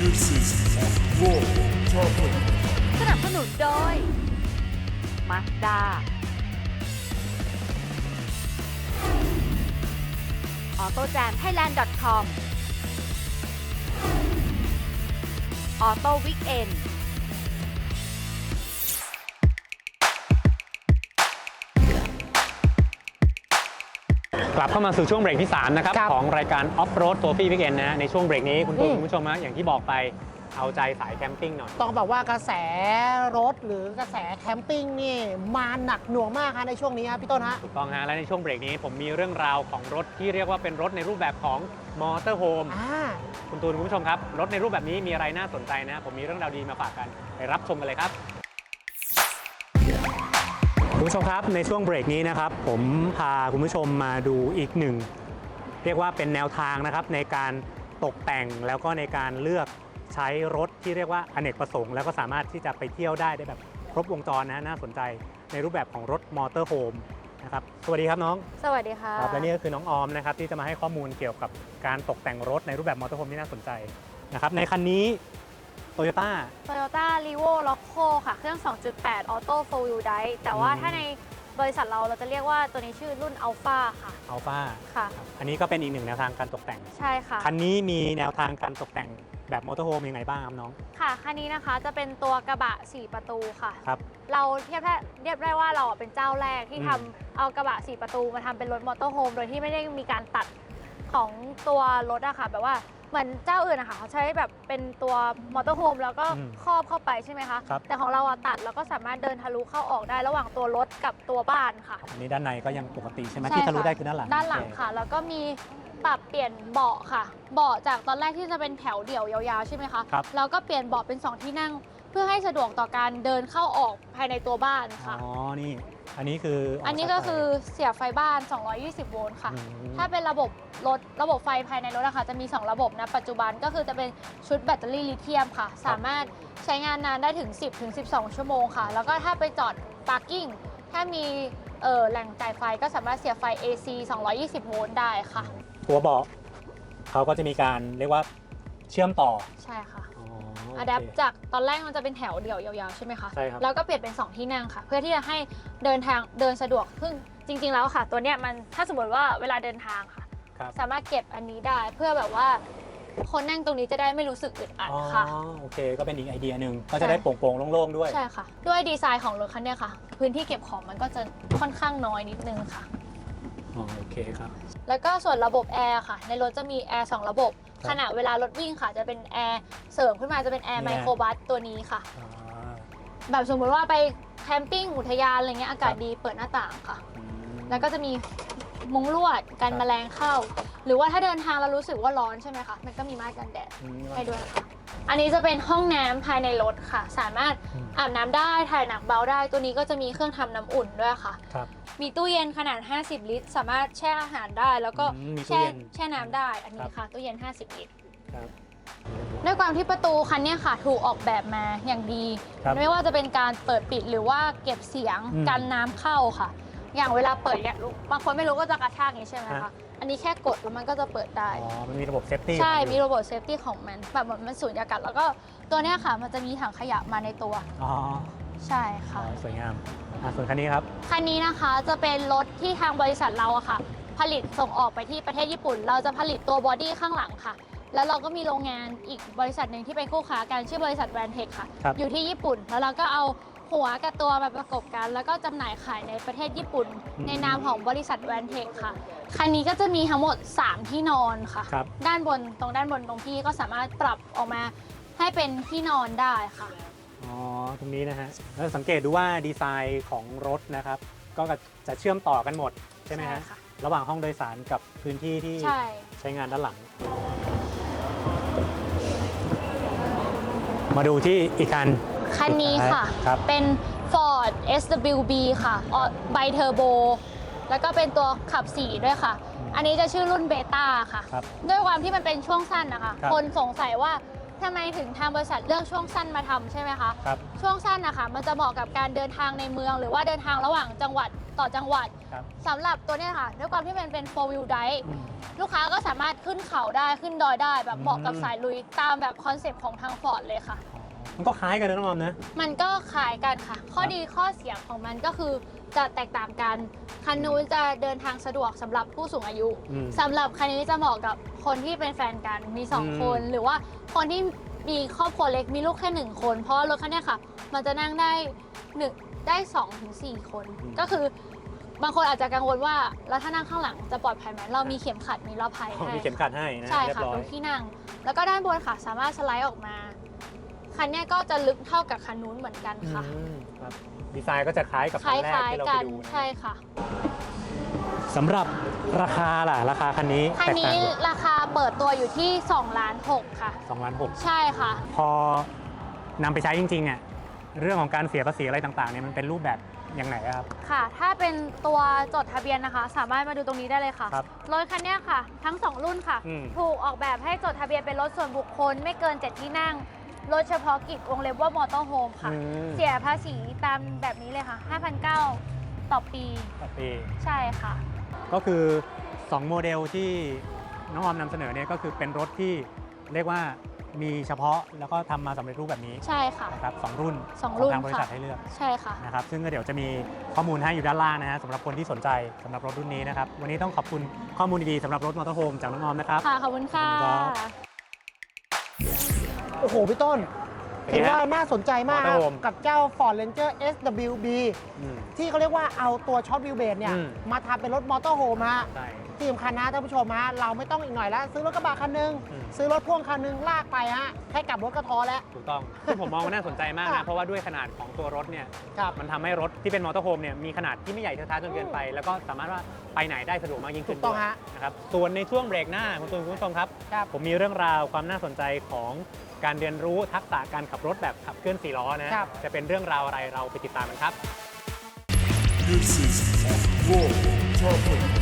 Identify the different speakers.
Speaker 1: Voices of World
Speaker 2: สนับสนุนโดยมาสด้า
Speaker 3: ออโต้แจมไทยแลนด์ .com ออโต้วิ
Speaker 4: กเอน ลับเข้ามาสู่ช่วงเบรกที่ 3 นะครับ
Speaker 5: ครับ
Speaker 4: ของรายการ Off Road Trophy Weekend นะ ในช่วงเบรกนี้คุณตูน
Speaker 5: อืม
Speaker 4: คุณผู้ชมนะอย่างที่บอกไปเอาใจสายแคมปิ้งหน่อย
Speaker 5: ต้องบอกว่ากระแสรถหรือกระแสแคมปิ้งนี่มาหนักหน่วงมากฮะในช่วงนี้ครับพี่ต้นฮะ
Speaker 4: ถูกต้องฮะและในช่วงเบรกนี้ผมมีเรื่องราวของรถที่เรียกว่าเป็นรถในรูปแบบของมอเตอร์โฮม
Speaker 5: อ่า
Speaker 4: คุณตูนคุณผู้ชมครับ รถในรูปแบบนี้มีอะไรน่าสนใจนะ ผมมีเรื่องราวดีมาฝากกันไปรับชมกันเลยครับ คุณผู้ชมครับในช่วงเบรกนี้นะครับผมพาคุณผู้ชมมาดูอีกหนึ่ง เรียกว่าเป็นแนวทางนะครับในการตกแต่งแล้วก็ในการเลือกใช้รถที่เรียกว่าอเนกประสงค์ แล้วก็สามารถที่จะไปเที่ยวได้ได้แบบครบวงจรนะน่าสนใจในรูปแบบของรถมอเตอร์โฮมนะครับสวัสดีครับน้อง
Speaker 2: สวัสดีค่ะ
Speaker 4: ครับและนี่ก็คือน้องออมนะครับที่จะมาให้ข้อมูลเกี่ยวกับการตกแต่งรถในรูปแบบมอเตอร์โฮมที่น่าสนใจนะครับในคันนี้ โตโยต้า
Speaker 2: Toyota r e v o Loco ค่ะ เครื่อง 2.8 Auto 4 Wheel Drive แต่ว่า
Speaker 4: อืม
Speaker 2: ถ้าในบริษัทเราเราจะเรียกว่าตัวนี้ชื่อรุ่น Alpha ค่ะ
Speaker 4: อัลฟา
Speaker 2: ค่ะ
Speaker 4: อันนี้ก็เป็นอีกหนึ่งแนวทางการตกแต่ง
Speaker 2: ใช่ค่ะ
Speaker 4: คันนี้มีแนวทางการตกแต่งแบบมอเตอร์โฮมยังไงบ้างครับน้อง
Speaker 2: ค่ะคันนี้นะคะจะเป็นตัวกระบะ 4 ประตูค่ะ
Speaker 4: ครับ
Speaker 2: เราเทียบได้เรียบได้ว่าเราอะเป็นเจ้าแรกที่
Speaker 4: อืม
Speaker 2: ทำเอากระบะ 4 ประตูมาทำเป็นรถมอเตอร์โฮมโดยที่ไม่ได้มีการตัดของตัวรถอะค่ะ แบบว่า เหมือนเจ้าอื่นอะค่ะเขาใช้แบบเป็นตัวมอเตอร์โฮมแล้วก็
Speaker 4: อืม
Speaker 2: ครอบเข้าไปใช่ไหมคะ
Speaker 4: ครับ
Speaker 2: แต่ของเราอะตัดแล้วก็สามารถเดินทะลุเข้าออกได้ระหว่างตัวรถกับตัวบ้านค่ะ
Speaker 4: อันนี้ด้านในก็ยังปกติใช่ไหม
Speaker 2: ใช่
Speaker 4: ที่ทะลุ
Speaker 2: ค่ะ
Speaker 4: ได้คือด้านหลัง
Speaker 2: ด้านหลัง
Speaker 4: โอเค
Speaker 2: ค่ะ แล้วก็มีปรับเปลี่ยนเบาะค่ะ เบาะจากตอนแรกที่จะเป็นแถวเดี่ยวยาวๆใช่ไหมคะ
Speaker 4: ครับ
Speaker 2: แล้วก็เปลี่ยนเบาะเป็น 2 ที่นั่ง เพื่อให้สะดวกต่อการเดินเข้าออกภายในตัวบ้านค่ะ
Speaker 4: อ๋อ นี่ อันนี้คือ
Speaker 2: อั
Speaker 4: อั
Speaker 2: นนี้ก็คือเสียบไฟบ้าน 220 โวลต์ค่ะ
Speaker 4: ม
Speaker 2: ถ้าเป็นระบบรถระบบไฟภายในรถนะคะจะมี 2 ระบบนะ ปัจจุบันก็คือจะเป็นชุดแบตเตอรี่ลิเธียมค่ะ สามารถใช้งานนานได้ถึง 10 ถึง 12 ชั่วโมงค่ะ แล้วก็ถ้าไปจอดปาร์กิ้งถ้ามีเอ่อแหล่งจ่ายไฟก็สามารถเสียบไฟ AC 220 โวลต์ได้ค่ะ
Speaker 4: ตัวเบาะเขาก็จะมีการเรียกว่าเชื่อมต่อ
Speaker 2: ใช่ค่ะ
Speaker 4: อ๋อ
Speaker 2: อะ
Speaker 4: โเค
Speaker 2: แดปจากตอนแรกมันจะเป็นแถวเดี่ยวยาวๆใช่ไหมคะ
Speaker 4: ใช่ครับ
Speaker 2: แล้วก็เปลี่ยนเป็น 2 ที่นั่งค่ะ เพื่อที่จะให้เดินทางเดินสะดวกซึ่งจริง ๆ แล้วค่ะ ตัวเนี้ยมันถ้าสมมติว่าเวลาเดินทางค่ะ
Speaker 4: ครับ
Speaker 2: สามารถเก็บอันนี้ได้เพื่อแบบว่า คนนั่งตรงนี้จะได้ไม่รู้สึกอึดอัด
Speaker 4: อ๋อ
Speaker 2: ค่ะ
Speaker 4: โอเคก็เป็นอีกไอเดียหนึ่งก็จะได้โปร่งๆโล่งๆด้วย
Speaker 2: ใช่ค่ะ ด้วยดีไซน์ของรถคันเนี้ยค่ะ พื้นที่เก็บของมันก็จะค่อนข้างน้อยนิดนึงค่ะ
Speaker 4: อ๋อโอเคครับ
Speaker 2: แล้วก็ส่วนระบบแอร์ค่ะ ในรถจะมีแอร์สองระบบ
Speaker 4: ครับ
Speaker 2: ขณะเวลารถวิ่งค่ะ จะเป็นแอร์เสริมขึ้นมาจะเป็นแอร์
Speaker 4: มี
Speaker 2: ไม
Speaker 4: แอร์
Speaker 2: โครบัสตัวนี้ค่ะ
Speaker 4: อ่า
Speaker 2: แบบสมมติว่าไปแคมปิ้งอุทยานอะไรเงี้ยอากาศ
Speaker 4: ครับ
Speaker 2: ดีเปิดหน้าต่างค่ะ
Speaker 4: อืม
Speaker 2: แล้วก็จะมีมุ้งลวดกัน
Speaker 4: ครับ
Speaker 2: แมลงเข้า หรือว่าถ้าเดินทางแล้วรู้สึกว่าร้อนใช่ไหมคะมันก็มีไม้กันแดด
Speaker 4: อืม
Speaker 2: ให้ด้วยค่ะ อันนี้จะเป็นห้องน้ำภายในรถค่ะ สามารถ
Speaker 4: อืม
Speaker 2: อาบน้ำได้ ถ่ายหนักเบาได้ ตัวนี้ก็จะมีเครื่องทำน้ำอุ่นด้วยค่ะ
Speaker 4: ครับ
Speaker 2: มีตู้เย็นขนาด 50 ลิตร สามารถแช่อาหารได้ แล้วก็
Speaker 4: อืมมีตู้
Speaker 2: แช่
Speaker 4: เย็น
Speaker 2: แช่น้ำได้ อัน
Speaker 4: ค
Speaker 2: นี้
Speaker 4: รับ
Speaker 2: ค่ะ ตู้เย็น 50 ลิตร
Speaker 4: ครับ
Speaker 2: ด้วยความที่ประตูคันเนี้ยค่ะ ถูกออกแบบมาอย่างดี
Speaker 4: ครับ
Speaker 2: ไม่ว่าจะเป็นการเปิดปิดหรือว่าเก็บเสียง
Speaker 4: อืม
Speaker 2: กันน้ำเข้าค่ะ อย่างเวลาเปิดเนี่ยบางคนไม่รู้ก็จะกระชากอย่างนี้ใช่ไหม
Speaker 4: ฮะ
Speaker 2: คะ อันนี้แค่กดแล้วมันก็จะเปิดได้
Speaker 4: อ๋อ มันมีระบบเซฟตี้
Speaker 2: ใช่ มีระบบเซฟตี้ของมัน แบบเหมือนมันสูญญากาศแล้วก็ตัวเนี้ยค่ะ มันจะมีถังขยะมาในตัว
Speaker 4: อ๋อ
Speaker 2: ใช่
Speaker 4: อ๋
Speaker 2: ค่ะ
Speaker 4: อสวยงามอะส่วนคันนี้ครับ
Speaker 2: คันนี้นะคะจะเป็นรถที่ทางบริษัทเราอะค่ะ ผลิตส่งออกไปที่ประเทศญี่ปุ่น เราจะผลิตตัวบอดี้ข้างหลังค่ะ แล้วเราก็มีโรงงานอีกบริษัทหนึ่งที่เป็นคู่ค้ากันชื่อบริษัทแวนเทคค่ะ
Speaker 4: ครับ
Speaker 2: อยู่ที่ญี่ปุ่น แล้วเราก็เอาหัวกับตัวมาประกบกัน แล้วก็จำหน่ายขายในประเทศญี่ปุ่น
Speaker 4: อืม
Speaker 2: ในนามของบริษัทแวนเทคค่ะ คันนี้ก็จะมีทั้งหมด 3 ที่นอนค่ะ
Speaker 4: ครับ
Speaker 2: ด้านบนตรงด้านบนตรงที่ก็สามารถปรับออกมาให้เป็นที่นอนได้ค่ะ
Speaker 4: อ๋อ ตรงนี้นะฮะ แล้วสังเกตดูว่าดีไซน์ของรถนะครับ ก็จะเชื่อมต่อกันหมดใช่ไหมฮะ
Speaker 2: ใช่ค่ะ
Speaker 4: ระหว่างห้องโดยสารกับพื้นที่ที่
Speaker 2: ใช่
Speaker 4: ใช้งานด้านหลัง มาดูที่อีกคัน
Speaker 2: คันนี้ค่ะ
Speaker 4: ครับ
Speaker 2: เป็น Ford SWB ค่ะไบเทอร์โบ แล้วก็เป็นตัวขับ4ด้วยค่ะ
Speaker 4: อืม
Speaker 2: อันนี้จะชื่อรุ่นเบต้าค่ะ
Speaker 4: ครับ
Speaker 2: ด้วยความที่มันเป็นช่วงสั้นนะคะ
Speaker 4: ครับ
Speaker 2: คนสงสัยว่า ทำไมถึงทางบริษัทเลือกช่วงสั้นมาทำใช่ไหมคะ
Speaker 4: ครับ
Speaker 2: ช่วงสั้นนะคะมันจะเหมาะกับการเดินทางในเมือง หรือว่าเดินทางระหว่างจังหวัดต่อจังหวัด
Speaker 4: ครับ
Speaker 2: สำหรับตัวเนี้ยค่ะด้วยความที่มันเป็น4 wheel drive
Speaker 4: อืม
Speaker 2: ลูกค้าก็สามารถขึ้นเขาได้ขึ้นดอยได้แบบเหมาะกับ
Speaker 4: อืม
Speaker 2: สายลุยตามแบบคอนเซปต์ของทางฟอร์ดเลยค่ะ
Speaker 4: มันก็คล้ายกันนะน้องออมนะ
Speaker 2: มันก็ขายกันค่ะ ข้อดีข้อเสียของมันก็คือจะแตกต่างกัน คันนู้นจะเดินทางสะดวกสำหรับผู้สูงอายุ
Speaker 4: อืม
Speaker 2: สำหรับคันนี้จะเหมาะกับคนที่เป็นแฟนกัน มี
Speaker 4: อืม
Speaker 2: 2คน หรือว่าคนที่มีครอบครัวเล็กมีลูกแค่1คน เพราะว่ารถคันเนี้ยค่ะ มันจะนั่งได้หนึ่งได้2ถึง4คน ก็คือบางคนอาจจะกังวลว่าแล้วถ้านั่งข้างหลังจะปลอดภัยไหมเรามีเข็มขัดมีรอบภัย
Speaker 4: อ๋อ
Speaker 2: ให้
Speaker 4: มีเข็มขัดให้นะ
Speaker 2: ใช่
Speaker 4: เรีย
Speaker 2: ค่ะ
Speaker 4: บร้อ
Speaker 2: ตร
Speaker 4: ย
Speaker 2: งที่นั่ง แล้วก็ด้านบนค่ะสามารถสไลด์ออกมา คันเนี้ยก็จะลึกเท่ากับคันนู้นเหมือนกันค่ะ
Speaker 4: อืมครับดีไซน์ก็จะคล้ายกับ
Speaker 2: ค
Speaker 4: คันแรก
Speaker 2: ล้าย
Speaker 4: ที่เรา
Speaker 2: ๆ
Speaker 4: ไป
Speaker 2: กัน
Speaker 4: ดูนะ
Speaker 2: ใช่ค่ะ
Speaker 4: สำหรับราคาล่ะ ราคาคันนี้
Speaker 2: คัน
Speaker 4: แตกต่าง
Speaker 2: นี้
Speaker 4: กัน
Speaker 2: ราคาเปิดตัวอยู่ที่2ล้าน6ค่ะ
Speaker 4: สองล้านหก
Speaker 2: ใช่ค่ะ
Speaker 4: พอนำไปใช้จริงๆเนี่ยเรื่องของการเสียภาษีอะไรต่างๆเนี่ยมันเป็นรูปแบบอย่างไหนอะครับ
Speaker 2: ค่ะ ถ้าเป็นตัวจดทะเบียนนะคะ สามารถมาดูตรงนี้ได้เลยค่ะ
Speaker 4: ครับ
Speaker 2: รถคันเนี้ยค่ะ ทั้ง 2 รุ่นค่ะ
Speaker 4: อืม
Speaker 2: ถูกออกแบบให้จดทะเบียนเป็นรถส่วนบุคคลไม่เกิน 7 ที่นั่ง รถเฉพาะกิจวงเล็บว่ามอเตอร์โฮมค่ะ
Speaker 4: อืม
Speaker 2: เสียภาษีตามแบบนี้เลยค่ะ 5,900 ต่อปี
Speaker 4: ต่อปี
Speaker 2: ใช่ค่ะ
Speaker 4: ก็คือ 2 โมเดลที่น้องออมนำเสนอเนี่ยก็คือเป็นรถที่เรียกว่ามีเฉพาะแล้วก็ทำมาสำเร็จรูปแบบนี้
Speaker 2: ใช่ค่ะ
Speaker 4: นะครับสองรุ่น
Speaker 2: สองรุ่น
Speaker 4: ขทางบริษัท
Speaker 2: ค่ะ
Speaker 4: ให้เลือก
Speaker 2: ใช่ค่ะ
Speaker 4: นะครับซึ่งก็เดี๋ยวจะมีข้อมูลให้อยู่ด้านล่างนะฮะสำหรับคนที่สนใจสำหรับรถรุ่นนี้นะครับ วันนี้ต้องขอบคุณข้อมูลดีๆสำหรับรถมอเตอร์โฮมจากน้องออมนะครับ
Speaker 2: ค่ะ ขอบคุณค่ะ
Speaker 4: ขอบคุณครับ
Speaker 5: โอ้โห พี่ต้น
Speaker 4: เป็น
Speaker 5: ถือ
Speaker 4: ไงฮะ
Speaker 5: ว่าน่าสนใจมากครับ
Speaker 4: Motorhome
Speaker 5: กับเจ้า Ford Ranger SWB
Speaker 4: อืม
Speaker 5: ที่เขาเรียกว่าเอาตัวช็อตวิวเบสเนี่ย
Speaker 4: อืม
Speaker 5: มาทำเป็นรถมอเตอร์โฮมฮะ
Speaker 4: ใช่
Speaker 5: ที่สำคัญนะท่านผู้ชมฮะเราไม่ต้องอีกหน่อยแล้ว ซื้อรถกระบะคันหนึง
Speaker 4: อืม
Speaker 5: ซื้อรถพ่วงคันหนึง ลากไปฮะแค่กลับรถก็ท้อแล้ว
Speaker 4: ถูกต้องซึ่งผมมองว่าน่าสนใจมาก
Speaker 5: ครั
Speaker 4: นะ
Speaker 5: บ
Speaker 4: เพราะว่าด้วยขนาดของตัวรถเนี่ย
Speaker 5: ครับ
Speaker 4: มันทำให้รถที่เป็นมอเตอร์โฮมเนี่ยมีขนาดที่ไม่ใหญ่เทอะทะจนเกินไป แล้วก็สามารถว่าไปไหนได้สะดวกมากยิ่งขึ้น
Speaker 5: ถูกต้อง
Speaker 4: ด้วย
Speaker 5: ฮะ
Speaker 4: นะครับส่วนในช่วงเบรกหน้าคุณตูนคุณผู้ชมครับ
Speaker 5: ครับ
Speaker 4: ผมมีเรื่องราวความน่าสนใจของ การเรียนรู้ทักษะการขับรถแบบขับเคลื่อนสี่ล้อนะครับจะเป็นเรื่องราวอะไรเราไปติดตามกันครับ
Speaker 1: This is Raw Topic.